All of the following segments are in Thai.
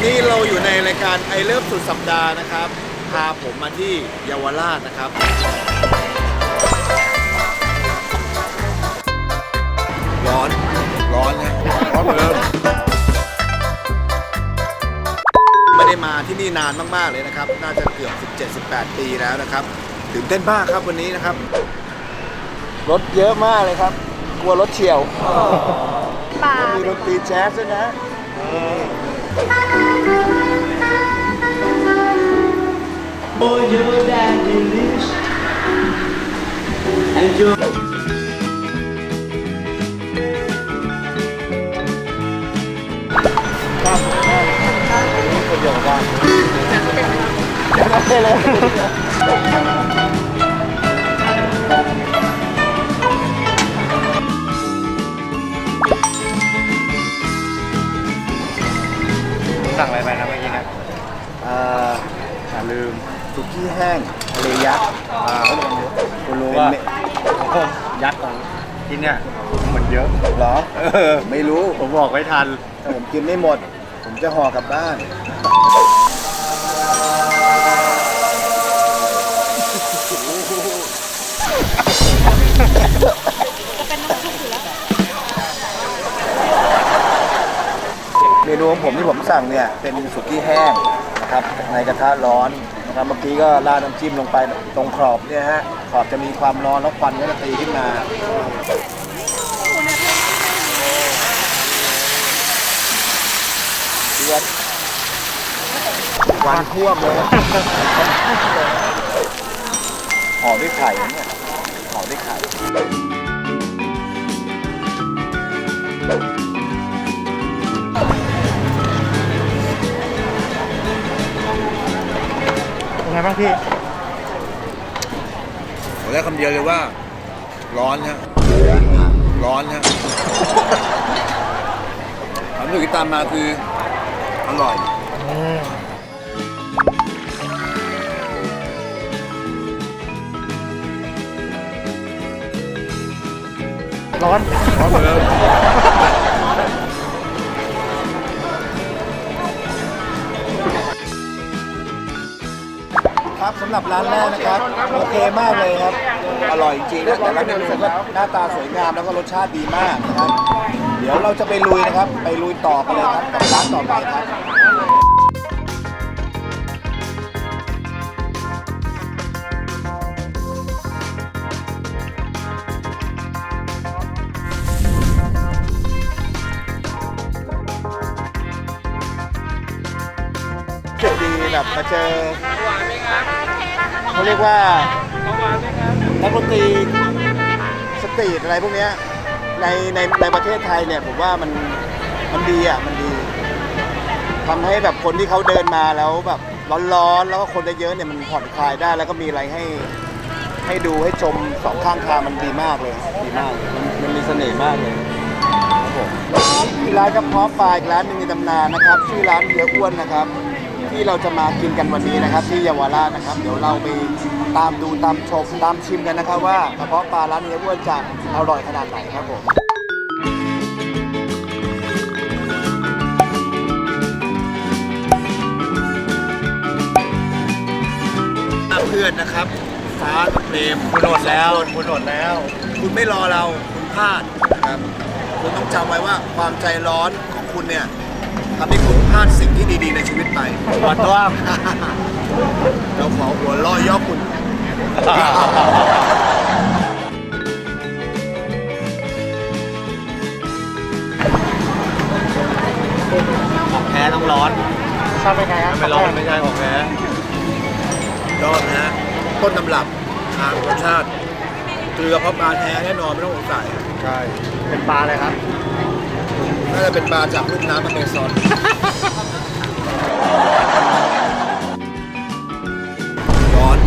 อนนี้เราอยู่ในรายการไอเลิฟสุดสัปดาห์นะครับ พาผมมาที่เยาวราชนะครับ ร้อน ร้อนนะร้อนเหมือนเดิมไม่ได้มาที่นี่นานมากๆเลยนะครับ น่าจะเกือบ 17-18 ปีแล้วนะครับตื่นเต้นมากครับวันนี้นะครับ รถเยอะมากเลยครับ กลัวรถเฉียวป่ามีดนตรีแจ๊สด้วยนะ Boy, your daddy lives and your คนเดียวกันจัดเลย ยักษ์ของที่เนี่ยมันเยอะเหรอเออไม่รู้ผมบอกไม่ทันถ้าผมกินไม่หมด ผมจะห่อกลับบ้าน เมนูของผมที่ผมสั่งเนี่ย เป็นสุกี้แห้งนะครับในกระทะร้อน นะครับเมื่อกี้ก็ราดน้ำจิ้มลงไปตรงขอบเนี่ยฮะขอบจะมีความร้อนแล้วควันก็จะตีขึ้นมาเดือดควันท่วมเลยห่อด้วยไข่เนี่ยห่อด้วยไข่ บ้างพี่ ผมได้คำเดียวเลยว่า ร้อนฮะร้อนฮะความรู้สึกที่ตามมาคืออร่อยร้อน ร้อนเหมือนเดิม ครับสำหรับร้านแรกนะครับโอเคมากเลยครับ อร่อยจริงนะแต่ละเมนูก็หน้าตาสวยงามแล้วก็รสชาติดีมากนะครับ เดี๋ยวเราจะไปลุยนะครับ ไปลุยต่อกันเลยครับกับร้านต่อไปครับ แบบมาเจอเขาเรียกว่านักดนตรีสตรีทอะไรพวกเนี้ยในในในประเทศไทยเนี่ยผมว่ามันมันดีอะมันดีทำให้แบบคนที่เขาเดินมาแล้วแบบร้อนๆแล้วก็คนเยอะๆเนี่ยมันผ่อนคลายได้แล้วก็มีอะไรให้ให้ดูให้ชมสองข้างทางมันดีมากเลย ดีมากมันมันมีเสน่ห์มากเลยครับผมที่ร้านกระเพาะปลาอีกร้านหนึ่งในตำนานนะครับ ชื่อร้านเฮียอ้วนนะครับ ที่เราจะมากินกันวันนี้นะครับ ที่เยาวราชนะครับ เดี๋ยวเราไปตามดูตามชมตามชิมกันนะครับ ว่ากระเพาะปลาร้านเฮียอ้วนจะอร่อยขนาดไหนครับผมเพื่อนนะครับ ฟ้ากับเปรมคุณโดดแล้วคุณโดดแล้ว คุณไม่รอเราคุณพลาดนะครับคุณต้องจำไว้ว่าความใจร้อนของคุณเนี่ย ทำให้คุณพลาดสิ่งที่ดีๆในชีวิตไป วัดว่าเราขอหัวเร้อยย่อคุณ ของแท้ต้องร้อนชอบเป็นไงครับไม่ร้อนไม่ใช่ของแท้ยอดนะฮะต้นตำรับทางรสชาติ เกลือเพราะปลาแท้แน่นอนไม่ต้องสงสัยใช่เป็นปลาอะไรครับน่าจะเป็นปลาจากลุ่มน้ำอเมซอนร้อน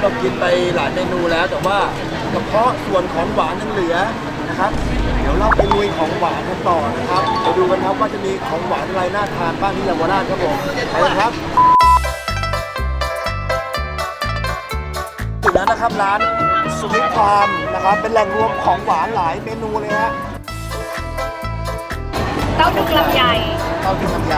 เรากินไปหลายเมนูแล้วแต่ว่ากระเพาะส่วนของหวานยังเหลือนะครับ เดี๋ยวเราไปลุยของหวานกันต่อนะครับไปดูกันครับว่าจะมีของหวานอะไรน่าทานบ้างที่เยาวราชครับผมไปเลยครับถึงแล้วนะครับร้านสวิตฟาร์มนะครับเป็นแหล่งรวมของหวานหลายเมนูเลยฮะเต้าถึงลำไยเข้าถึงลำไย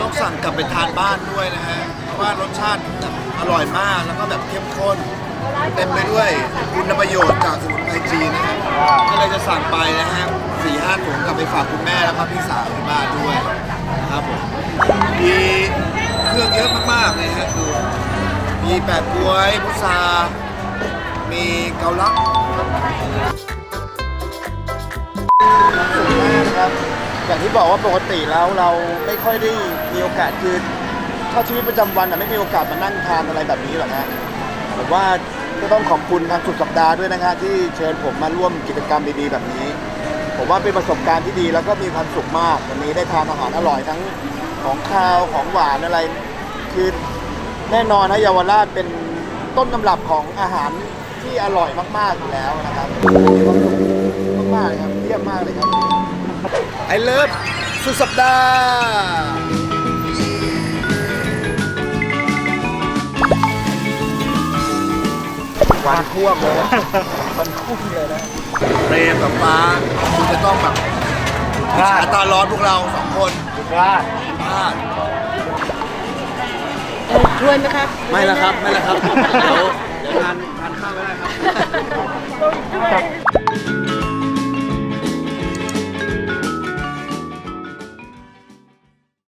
ต้องสั่งกลับไปทานบ้านด้วยนะฮะเพราะว่ารสชาติแบบอร่อยมากแล้วก็แบบเข้มข้น เต็มไปด้วยคุณประโยชน์จากสมุนไพรจีนนะฮะก็เลยจะสั่งไปนะฮะสี่ห้าถุงกลับไปฝากคุณแม่แล้วก็พี่สาวที่บ้านด้วยนะครับผมมีเครื่องเยอะมากๆเลยฮะดูมีแปะกล้วยพุทรามีเกาลัดสุดมากครับ อย่างที่บอกว่าปกติแล้วเราไม่ค่อยได้มีโอกาสคือถ้าชีวิตประจำวันอะไม่มีโอกาสมานั่งทานอะไรแบบนี้หรอกฮะผมว่าก็ต้องขอบคุณทางสุดสัปดาห์ด้วยนะครับที่เชิญผมมาร่วมกิจกรรมดีๆแบบนี้ ผมว่าเป็นประสบการณ์ที่ดีแล้วก็มีความสุขมากวันนี้ได้ทานอาหารอร่อยทั้งของคาวของหวานอะไร คือแน่นอนนะเยาวราชเป็นต้นตำรับของอาหารที่อร่อยมากๆอยู่แล้วนะครับมีความสุขมากๆเลยครับเยี่ยมมากเลยครับ ไอเลิฟสุดสัปดาห์หวานท่วมเลยนะมันคุ้มเลยนะเรมกับฟ้าคุณจะต้องแบบอิจฉาตาร้อนพวกเราสองคนว่าพลาดช่วยไหมครับ ไม่ละครับ ไม่ละครับ เดี๋ยวเดี๋ยวทานทานข้าวไม่ได้ครับ